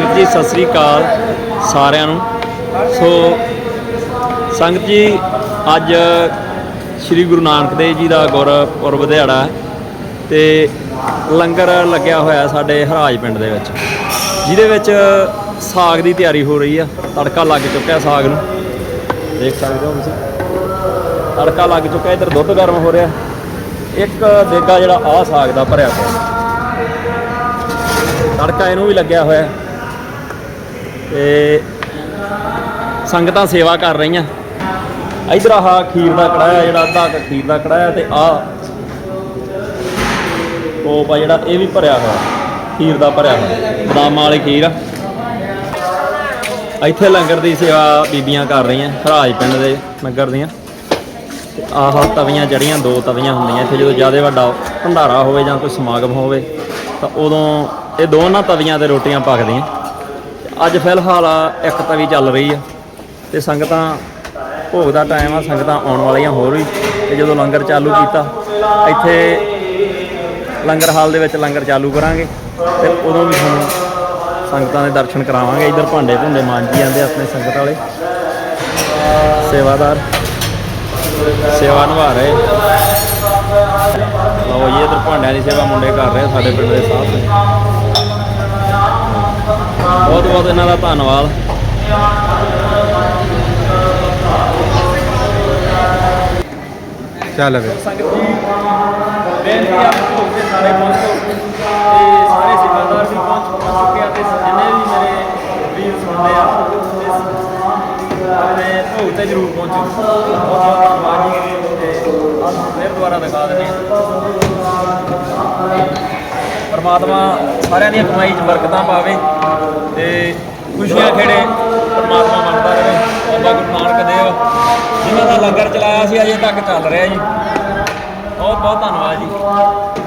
ਸੰਗਤ ਜੀ, ਸਤਿ ਸ੍ਰੀ ਅਕਾਲ ਸਾਰਿਆਂ ਨੂੰ। ਸੋ ਸੰਗਤ ਜੀ, ਅੱਜ ਸ੍ਰੀ ਗੁਰੂ ਨਾਨਕ ਦੇਵ ਜੀ ਦਾ ਗੁਰਪੁਰਬ ਦਿਹਾੜਾ ਹੈ ਤੇ ਲੰਗਰ ਲੱਗਿਆ ਹੋਇਆ ਸਾਡੇ ਹਰਾਜ ਪਿੰਡ ਦੇ ਵਿੱਚ, ਜਿਹਦੇ ਵਿੱਚ ਸਾਗ ਦੀ ਤਿਆਰੀ ਹੋ ਰਹੀ ਆ। ਤੜਕਾ ਲੱਗ ਚੁੱਕਿਆ ਸਾਗ ਨੂੰ। ਦੇਖ ਸਕਦੇ ਹੋ ਤੁਸੀਂ। ਤੜਕਾ ਲੱਗ ਚੁੱਕਿਆ, ਇੱਧਰ ਦੁੱਧ ਗਰਮ ਹੋ ਰਿਹਾ। ਇੱਕ ਦੇਗਾ ਜਿਹੜਾ ਆਹ ਸਾਗ ਦਾ ਭਰਿਆ ਪਿਆ। ਤੜਕਾ ਇਹਨੂੰ ਵੀ ਲੱਗਿਆ ਹੋਇਆ। ਤੇ ਸੰਗਤਾਂ ਸੇਵਾ ਕਰ ਰਹੀਆਂ। ਇਧਰ ਆਹ ਖੀਰ ਦਾ ਕੜਾਇਆ ਜਿਹੜਾ ਅੱਧਾ ਕੁ ਖੀਰ ਦਾ ਕੜਾਇਆ ਤੇ ਆਹ ਕੋਪ ਆ ਜਿਹੜਾ ਇਹ ਵੀ ਭਰਿਆ ਹੋਇਆ, ਖੀਰ ਦਾ ਭਰਿਆ ਹੋਇਆ, ਬਦਾਮਾਂ ਵਾਲੀ ਖੀਰ ਆ। ਇੱਥੇ ਲੰਗਰ ਦੀ ਸੇਵਾ ਬੀਬੀਆਂ ਕਰ ਰਹੀਆਂ ਹਰਾਜ ਪਿੰਡ ਦੇ ਲੰਗਰ ਦੀਆਂ। ਤੇ ਆਹ ਤਵੀਆਂ ਜੜੀਆਂ ਦੋ ਤਵੀਆਂ ਹੁੰਦੀਆਂ, ਇੱਥੇ ਜਦੋਂ ਜ਼ਿਆਦਾ ਵੱਡਾ ਭੰਡਾਰਾ ਹੋਵੇ ਜਾਂ ਕੋਈ ਸਮਾਗਮ ਹੋਵੇ, ਤਾਂ ਉਦੋਂ ਇਹ ਦੋਨਾਂ ਤਵੀਆਂ ਤੇ ਰੋਟੀਆਂ ਪੱਕਦੀਆਂ। ਅੱਜ ਫਿਲਹਾਲ ਆ ਇੱਕ ਤਵੀ ਚੱਲ ਰਹੀ ਆ ਤੇ ਸੰਗਤਾਂ, ਭੋਗ ਦਾ ਟਾਈਮ ਆ, ਸੰਗਤਾਂ ਆਉਣ ਵਾਲੀਆਂ ਹੋਰ ਵੀ। ਤੇ ਜਦੋਂ ਲੰਗਰ ਚਾਲੂ ਕੀਤਾ, ਇੱਥੇ ਲੰਗਰ ਹਾਲ ਦੇ ਵਿੱਚ ਲੰਗਰ ਚਾਲੂ ਕਰਾਂਗੇ ਤੇ ਉਦੋਂ ਵੀ ਤੁਹਾਨੂੰ ਸੰਗਤਾਂ ਦੇ ਦਰਸ਼ਨ ਕਰਾਵਾਂਗੇ, ਇੱਧਰ ਭਾਂਡੇ ਭੁੰਡੇ ਮਾਂਜੀ ਜਾਂਦੇ ਆਪਣੇ ਸੰਗਤ ਵਾਲੇ। ਸੇਵਾਦਾਰ, ਸੇਵਾ ਨਿਭਾ ਰਹੇ। ਲਓ ਜੀ, ਇਧਰ ਭਾਂਡਿਆਂ ਦੀ ਸੇਵਾ ਮੁੰਡੇ ਕਰ ਰਹੇ ਸਾਡੇ ਪਿੰਡ ਦੇ ਸਾਥ। ਬਹੁਤ ਬਹੁਤ ਇਹਨਾਂ ਦਾ ਧੰਨਵਾਦ। ਚੱਲ ਵੇ ਸੰਗਤ ਜੀ ਬੇਨਤੀ ਆ ਭੋਗ ਤੇ ਸਾਰੇ ਪਹੁੰਚੋ। ਤੇ ਸਾਰੇ ਸੇਵਾਦਾਰ ਵੀ ਪਹੁੰਚ ਪਹੁੰਚ ਚੁੱਕੇ ਆ ਤੇ ਜਿੰਨੇ ਵੀ ਮੇਰੇ ਵੀਰ ਸੁਣਦੇ ਆ ਤੇ ਆਪਣੇ ਭੋਗ ਤੇ ਜ਼ਰੂਰ ਪਹੁੰਚੋ। ਬਹੁਤ ਬਹੁਤ ਧੰਨਵਾਦ ਜੀ। ਤੇ ਆਹ ਫਿਰ ਦੁਬਾਰਾ ਦਿਖਾ ਦਿੰਦੇ ਆ। ਪਰਮਾਤਮਾ ਸਾਰਿਆਂ ਦੀਆਂ ਕਮਾਈ 'ਚ ਬਰਕਤਾਂ ਪਾਵੇ ਤੇ ਖੁਸ਼ੀਆਂ ਖੇੜੇ, ਪਰਮਾਤਮਾ ਮੰਨਦਾ ਰਹੇ। ਬਾਬਾ ਗੁਰੂ ਨਾਨਕ ਦੇਵ, ਜਿਨ੍ਹਾਂ ਦਾ ਲੰਗਰ ਚਲਾਇਆ ਸੀ, ਅਜੇ ਤੱਕ ਚੱਲ ਰਿਹਾ ਜੀ। ਬਹੁਤ ਬਹੁਤ ਧੰਨਵਾਦ ਜੀ।